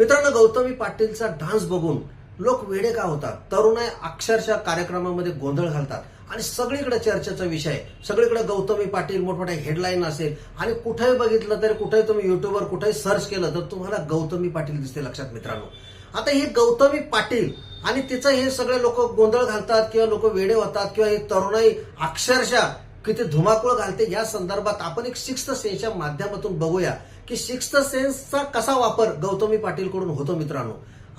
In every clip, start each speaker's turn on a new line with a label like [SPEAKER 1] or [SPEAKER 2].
[SPEAKER 1] मित्रांनो गौतमी पाटीलचा डान्स बघून लोक वेडे का होतात? तरुणाई अक्षरशः कार्यक्रमामध्ये गोंधळ घालतात. आणि सगळीकडे चर्चेचा विषय सगळीकडे गौतमी पाटील मोठमोठ्या हेडलाईन असेल. आणि कुठेही बघितलं तरी कुठेही तुम्ही युट्यूबवर कुठेही सर्च केलं तर तुम्हाला गौतमी पाटील दिसते लक्षात मित्रांनो. आता ही गौतमी पाटील आणि तिचं हे सगळे लोक गोंधळ घालतात किंवा लोक वेडे होतात किंवा ही तरुणाई अक्षरशः किती धुमाकूळ घालते या संदर्भात आपण एक सिक्स्थ सेन्सच्या माध्यमातून बघूया. की सिक्स्थ सेन्सचा कसा वापर गौतमी पाटील कडून होतो मित्रांनो?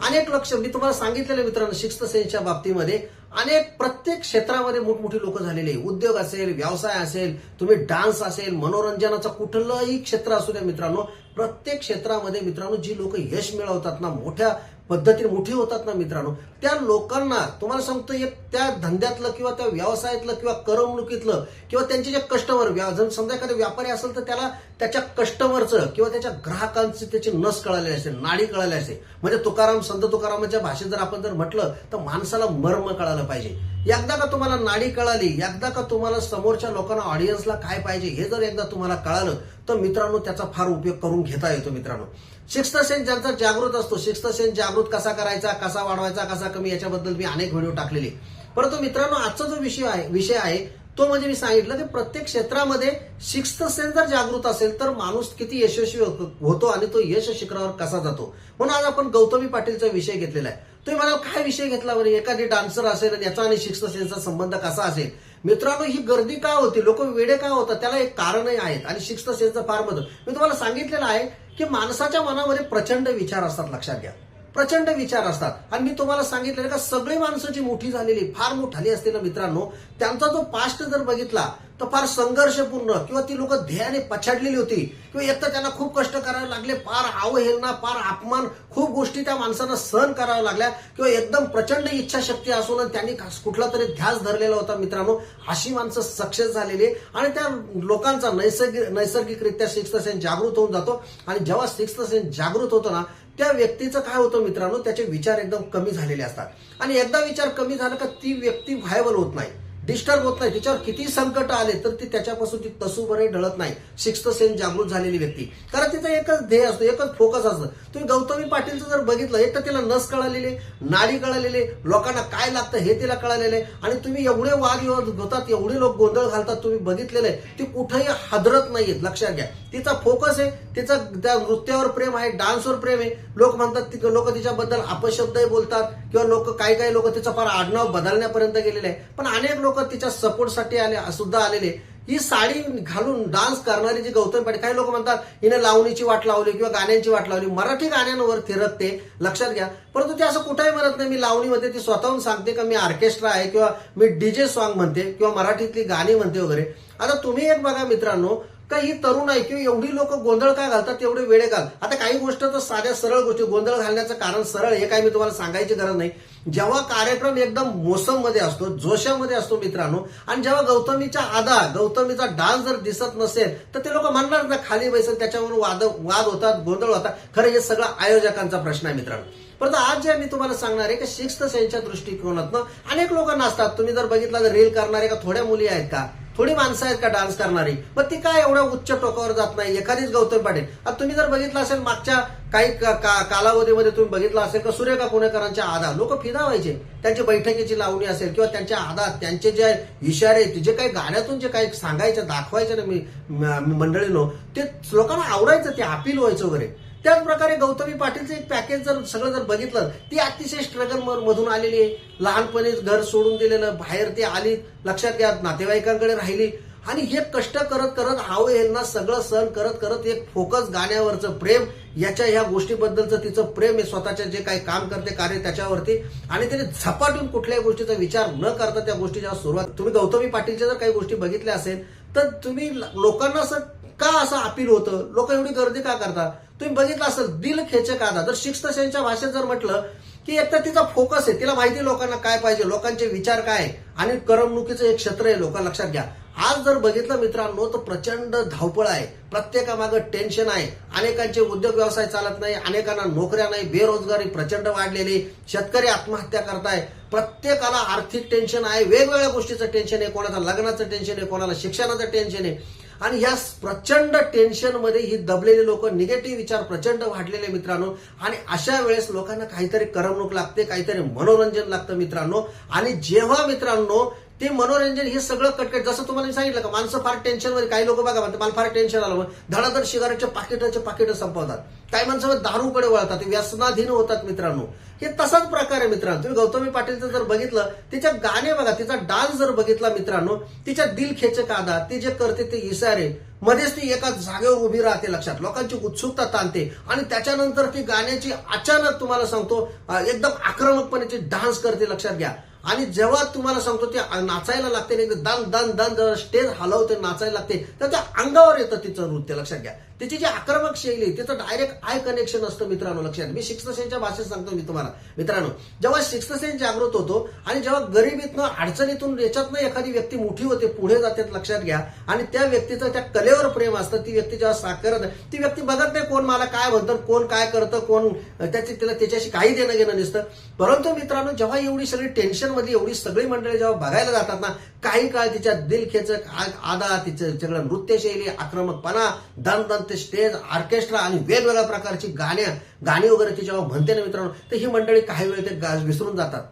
[SPEAKER 1] अनेक लक्ष मी तुम्हाला सांगितलेलं मित्रांनो सिक्स्थ सेन्सच्या बाबतीमध्ये अनेक प्रत्येक क्षेत्रामध्ये मोठमोठी लोक झालेली उद्योग असेल व्यवसाय असेल तुम्ही डान्स असेल मनोरंजनाचं कुठलंही क्षेत्र असू द्या मित्रांनो प्रत्येक क्षेत्रामध्ये मित्रांनो जी लोक यश मिळवतात ना मोठ्या पद्धतीने मोठी होतात ना मित्रांनो त्या लोकांना तुम्हाला सांगतो एक त्या धंद्यातलं किंवा त्या व्यवसायातलं किंवा करमणुकीतलं किंवा त्यांचे जे कस्टमर जर समजा एखादा व्यापारी असेल तर त्याला त्याच्या कस्टमरचं किंवा त्याच्या ग्राहकांची त्याची नस कळाली असेल नाडी कळाली असेल. म्हणजे तुकाराम संत तुकारामाच्या भाषेत जर आपण जर म्हटलं तर माणसाला मर्म कळालं पाहिजे. एकदा का तुम्हाला नाडी कळाली एकदा का तुम्हाला समोरच्या लोकांना ऑडियन्सला काय पाहिजे हे जर एकदा तुम्हाला कळालं तर मित्रांनो त्याचा फार उपयोग करून घेता येतो मित्रांनो. सिक्स्थ सेन्स ज्यांचा जागृत असतो सिक्स्थ सेन्स जागृत कसा करायचा कसा वाढवायचा कसा कमी याच्याबद्दल मी अनेक व्हिडिओ टाकलेले. परंतु मित्रांनो आजचा जो विषय आहे विषय आहे तो म्हणजे मी सांगितलं की प्रत्येक क्षेत्रामध्ये सिक्स्थ सेन्स जर जागृत असेल तर माणूस किती यशस्वी होतो आणि तो यश शिखरावर कसा जातो. म्हणून आज आपण गौतमी पाटीलचा विषय घेतलेला आहे. तुम्ही म्हणाल काय विषय घेतला बरं? एखादी डान्सर असेल याचा आणि सिक्स्थ सेन्सचा संबंध कसा असेल? मित्रांनो ही गर्दी का होती? लोक वेडे का होतात? त्याला एक कारणही आहेत. आणि सिक्स्थ सेन्सचं फार मदत मी तुम्हाला सांगितलेलं आहे की माणसाच्या मनामध्ये प्रचंड विचार असतात लक्षात घ्या. प्रचंड विचार असतात. आणि मी तुम्हाला सांगितलेलं का सगळी माणसं जी मोठी झालेली फार मोठाली असते ना मित्रांनो त्यांचा जो पास्ट जर बघितला तर फार संघर्षपूर्ण किंवा ती लोक ध्येयाने पछाडलेली होती किंवा एक तर त्यांना खूप कष्ट करावे लागले फार अवहेलना फार अपमान खूप गोष्टी त्या माणसांना सहन कराव्या लागल्या किंवा एकदम प्रचंड इच्छाशक्ती असून त्यांनी कुठला तरी ध्यास धरलेला होता मित्रांनो अशी माणसं सक्सेस झालेली आणि त्या लोकांचा नैसर्गिक नैसर्गिकरित्या सिक्स्थ सेन्स जागृत होऊन जातो. आणि जेव्हा सिक्स्थ सेन्स जागृत होतो ना त्या व्यक्तीचं काय होतं मित्रांनो त्याचे विचार एकदम कमी झालेले असतात. आणि एकदा विचार कमी झाला का ती व्यक्ती व्हायबल होत नाही. डिस्टर्ब होत नाही तिच्यावर किती संकट आले तर ती त्याच्यापासून ती तसूभरे ढळत नाही. सिक्स्थ सेन्स जागृत झालेली व्यक्ती. कारण तिचा एकच ध्येय असतो एकच फोकस असतो. तुम्ही गौतमी पाटीलचं जर बघितलं एक तर तिला नस कळालेले नाडी कळालेले लोकांना काय लागतं हे तिला कळालेले आणि तुम्ही एवढे वाद होतात एवढे लोक गोंधळ घालतात तुम्ही बघितलेलं आहे. ती कुठेही हादरत नाहीयेत लक्षात घ्या. तिचा फोकस आहे तिचा त्या नृत्यावर प्रेम आहे डान्सवर प्रेम आहे. लोक म्हणतात लोक तिच्याबद्दल अपशब्दही बोलतात किंवा लोक काही काही लोक तिचं फार आडनाव बदलण्यापर्यंत गेलेले आहे. पण अनेक लोक तिच्या सपोर्टसाठी आले सुद्धा आलेले. ही साडी घालून डान्स करणारी जी गौतम पाटील काही लोक म्हणतात हिने लावणीची वाट लावली किंवा गाण्यांची वाट लावली. मराठी गाण्यांवर फिरत ते लक्षात घ्या. परंतु ते असं कुठेही म्हणत नाही मी लावणीमध्ये ती स्वतःहून सांगते का? मी ऑर्केस्ट्रा आहे किंवा मी डीजे सॉन्ग म्हणते किंवा मराठीतली गाणी म्हणते वगैरे. आता तुम्ही एक बघा मित्रांनो का ही तरुण आहे किंवा एवढी लोक गोंधळ काय घालतात एवढे वेळे घाल आता काही गोष्ट तर साध्या सरळ गोष्टी गोंधळ घालण्याचं कारण सरळ हे काय मी तुम्हाला सांगायची गरज नाही. जेव्हा कार्यक्रम एकदम मोसममध्ये असतो जोशामध्ये असतो मित्रांनो आणि जेव्हा गौतमीच्या आधा गौतमीचा डान्स जर दिसत नसेल तर ते लोक म्हणणार ना खाली बैसल त्याच्यावरून वाद वाद होतात गोंधळ होतात. खरं हे सगळं आयोजकांचा प्रश्न आहे मित्रांनो. परंतु आज जे मी तुम्हाला सांगणार आहे की सिक्स्थ सेन्सच्या दृष्टिकोनातनं अनेक लोक नसतात तुम्ही जर बघितलं तर रील करणारे का थोड्या मुली आहेत का? थोडी माणसं आहेत का डान्स करणारी? मग ती काय एवढ्या उच्च टोकावर जात नाही? एखादीच गौतम पाटील. आता तुम्ही जर बघितलं असेल मागच्या काही कालावधीमध्ये तुम्ही बघितलं असेल का सुरेखा पुणेकरांच्या आधा लोक फिदा व्हायचे त्यांची बैठकीची लावणी असेल किंवा त्यांच्या आधा त्यांचे जे इशारे जे काही गाण्यातून जे काही सांगायचं दाखवायचं ना मी मंडळीनो ते लोकांना आवडायचं ते अपील व्हायचं वगैरे. त्याचप्रकारे गौतमी पाटीलचं एक पॅकेज जर सगळं जर बघितलं ती अतिशय स्ट्रगल मधून आलेली आहे. लहानपणीच घर सोडून दिलेलं बाहेर ती आली लक्षात घ्या नातेवाईकांकडे राहिली. आणि हे कष्ट करत करत हाव यांना सगळं सहन करत करत एक फोकस गाण्यावरचं प्रेम याच्या ह्या गोष्टीबद्दलचं तिचं प्रेम हे स्वतःच्या जे काही काम करते कार्य त्याच्यावरती. आणि त्याने झपाटून कुठल्याही गोष्टीचा विचार न करता त्या गोष्टीच्या सुरुवात तुम्ही गौतमी पाटीलच्या जर काही गोष्टी बघितल्या असेल तर तुम्ही लोकांना असं का असं अपील होतं? लोक एवढी गर्दी का करतात तुम्ही बघितलं असेल दिल खेचक आधा जर सिक्स्थ सेनच्या भाषेत जर म्हटलं की एक तर तिचा फोकस आहे तिला माहिती लोकांना काय पाहिजे लोकांचे विचार काय आणि करमणुकीचं एक क्षेत्र आहे लोक लक्षात घ्या. आज जर बघितलं मित्रांनो तर प्रचंड धावपळ आहे. प्रत्येकामागं टेन्शन आहे. अनेकांचे उद्योग व्यवसाय चालत नाही अनेकांना नोकऱ्या नाही बेरोजगारी प्रचंड वाढलेली शेतकरी आत्महत्या करताय. प्रत्येकाला आर्थिक टेन्शन आहे वेगवेगळ्या गोष्टीचं टेन्शन आहे कोणाचं लग्नाचं टेन्शन आहे कोणाला शिक्षणाचं टेन्शन आहे. आणि ह्या प्रचंड टेन्शनमध्ये ही दबलेली लोक निगेटिव्ह विचार प्रचंड वाढलेले मित्रांनो. आणि अशा वेळेस लोकांना काहीतरी करमणूक लागते काहीतरी मनोरंजन लागतं मित्रांनो. आणि जेव्हा मित्रांनो ते मनोरंजन हे सगळं कटकट. जसं तुम्हाला मी सांगितलं का माणसं फार टेन्शनमध्ये काही लोक बघा म्हणतात मला फार टेन्शन आलं. धडाधड सिगारेटचे पाकिटाचे पाकिटं संपवतात. काही माणसं दारूकडे वळतात व्यसनाधीन होतात मित्रांनो. हे तसाच प्रकार आहे मित्रांनो. तुम्ही गौतमी पाटीलचं जर बघितलं तिच्या गाणे बघा तिचा डान्स जर बघितला मित्रांनो तिच्या दिल खेचक आदा ते जे करते ते इशारे मध्येच ती एका जागेवर उभी राहते लक्षात. लोकांची उत्सुकता ताणते. आणि त्याच्यानंतर ती गाण्याची अचानक तुम्हाला सांगतो एकदम आक्रमकपणे ती डान्स करते लक्षात घ्या. आणि जेव्हा तुम्हाला सांगतो ते नाचायला लागते ना, एकदम दन दन दन जेव्हा स्टेज हलवते नाचायला लागते तर त्या अंगावर येतं तिचं नृत्य. लक्षात घ्या. तिची जी आक्रमक शैली आहे, तिचं डायरेक्ट आय कनेक्शन असतं मित्रांनो लक्षात मी सिक्स्थ सेनच्या भाषेत सांगतो मी तुम्हाला. मित्रांनो जेव्हा सिक्स्थ सेन जागृत होतो आणि जेव्हा गरिबीतनं अडचणीतून याच्यातनं एखादी व्यक्ती मोठी होते पुढे जाते लक्षात घ्या. आणि त्या व्यक्तीचं त्या कलेवर प्रेम असतं ती व्यक्ती जेव्हा साकारत ती व्यक्ती बघत नाही कोण मला काय म्हणतं कोण काय करतं कोण त्याची तिला त्याच्याशी काही देणं घेणं नसतं. परंतु मित्रांनो जेव्हा एवढी सगळी टेन्शनमध्ये एवढी सगळी मंडळी जेव्हा बघायला जातात ना काही काळ तिच्या दिलखेचं आदा तिचं सगळं नृत्यशैली आक्रमकपणा दन दन ते स्टेज ऑर्केस्ट्रा आणि वेगवेगळ्या प्रकारची गाण्या गाणी वगैरे ती जेव्हा म्हणते ना मित्रांनो तर ही मंडळी काही वेळ ते गा- विसरून जातात.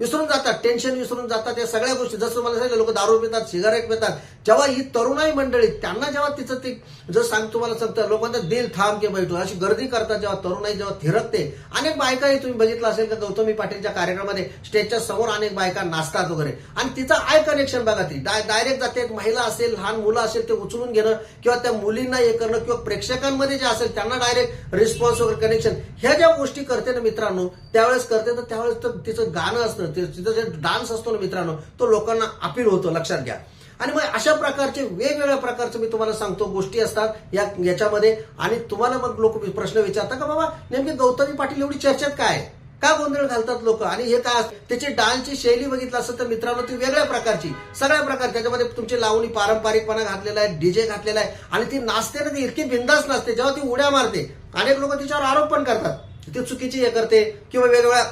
[SPEAKER 1] विसरून जातात टेन्शन विसरून जातात या सगळ्या गोष्टी. जसं मला सांगितलं लोक दारू पितात सिगारेट पितात. जेव्हा ही तरुणाई मंडळी त्यांना जेव्हा तिचं ते जर सांग तुम्हाला सांगतं लोकांचा दिल थांब के बैठो. अशी गर्दी करतात जेव्हा तरुणाई जेव्हा थिरकते. अनेक बायकाही तुम्ही बघितलं असेल का गौतमी पाटीलच्या कार्यक्रमामध्ये स्टेजच्या समोर अनेक बायका नाचतात वगैरे. आणि तिचं आय कनेक्शन बघा ती. डायरेक्ट जाते एक महिला असेल लहान मुलं असेल ते उचलून घेणं किंवा त्या मुलींना हे करणं किंवा प्रेक्षकांमध्ये जे असेल त्यांना डायरेक्ट रिस्पॉन्स वगैरे कनेक्शन ह्या ज्या गोष्टी करते ना मित्रांनो त्यावेळेस करते तर त्यावेळेस तर तिचं गाणं असतं. ते- जे डान्स असतो ना मित्रांनो तो लोकांना अपील होतो. लक्षात घ्या. आणि मग अशा प्रकारचे वेगवेगळ्या प्रकारचे मी तुम्हाला सांगतो. गोष्टी असतात या याच्यामध्ये. आणि तुम्हाला मग लोक प्रश्न विचारतात का बाबा नेमकी गौतमी पाटील एवढी चर्चेत काय? का गोंधळ घालतात लोक? आणि हे काय त्याची डान्सची शैली बघितलं असतं तर मित्रांनो ती वेगळ्या प्रकारची. सगळ्या प्रकार त्याच्यामध्ये तुमची लावणी पारंपरिकपणा घातलेला आहे डीजे घातलेला आहे. आणि ती नाचते ना ती इतकी बिंदास नाचते. जेव्हा ती उड्या मारते अनेक लोक तिच्यावर आरोप पण करतात. ती चुकीची हे करते किंवा वेगवेगळ्या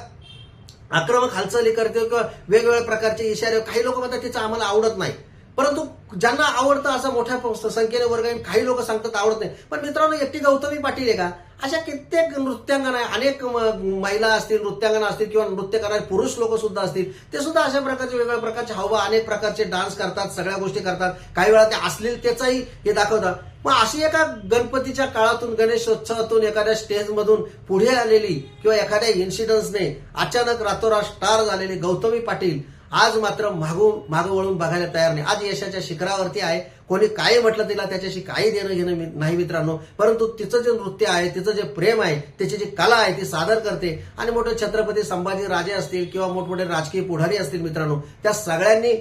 [SPEAKER 1] आक्रमक हालचाली करते किंवा वेगवेगळ्या प्रकारचे इशारे काही लोक म्हणतात तिचं आम्हाला आवडत नाही. परंतु ज्यांना आवडतं असा मोठ्या संख्येने वर्ग आहे काही लोक सांगतात आवडत नाही. पण मित्रांनो एकटी गौतमी पाटील आहे का? अशा कित्येक नृत्यांगना अनेक म- महिला असतील नृत्यांगना असतील किंवा नृत्य करणारे पुरुष लोक सुद्धा असतील ते सुद्धा अशा प्रकारचे वेगवेगळ्या प्रकारचे हावभाव अनेक प्रकारचे डान्स करतात सगळ्या गोष्टी करतात. काही वेळा ते अश्लीलतेचाही हे दाखवतात मग अशी एका गणपतीच्या काळातून गणेशोत्सवातून एखाद्या स्टेजमधून पुढे आलेली किंवा एखाद्या इन्सिडन्सने अचानक रातोरात स्टार झालेली गौतमी पाटील आज मात्र मागून मागं वळून बघायला तयार नाही. आज यशाच्या शिखरावरती आहे. कोणी काय म्हटलं तिला त्याच्याशी काही देणं घेणं नाही मित्रांनो. परंतु तिचं जे नृत्य आहे तिचं जे प्रेम आहे त्याची जी कला आहे ती सादर करते. आणि मोठे छत्रपती संभाजी राजे असतील किंवा मोठमोठे राजकीय पुढारी असतील मित्रांनो त्या सगळ्यांनी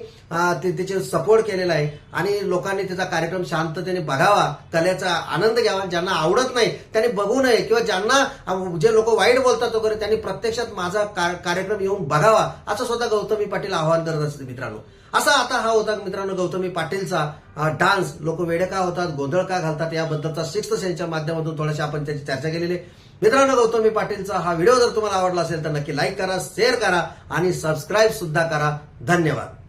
[SPEAKER 1] ते- तिचे सपोर्ट केलेला आहे. आणि लोकांनी तिचा कार्यक्रम शांततेने बघावा कलेचा आनंद घ्यावा. ज्यांना आवडत नाही त्यांनी बघू नये. किंवा ज्यांना जे लोक वाईट बोलतात वगैरे त्यांनी प्रत्यक्षात माझा कार्यक्रम येऊन बघावा. असं स्वतः गौतमी पाटील आवाहन करत असते मित्रांनो. असा आता हा होता मित्रांनो गौतमी पाटीलचा डान्स. लोक वेडे का होतात गोंधळ का घालतात याबद्दलचा सिक्स्थ सेन्सच्या माध्यमातून थोडीशी आपण त्याची चर्चा केलेली मित्रांनो गौतमी पाटीलचा हा व्हिडिओ जर तुम्हाला आवडला असेल तर नक्की लाईक करा शेअर करा आणि सबस्क्राईब सुद्धा करा. धन्यवाद.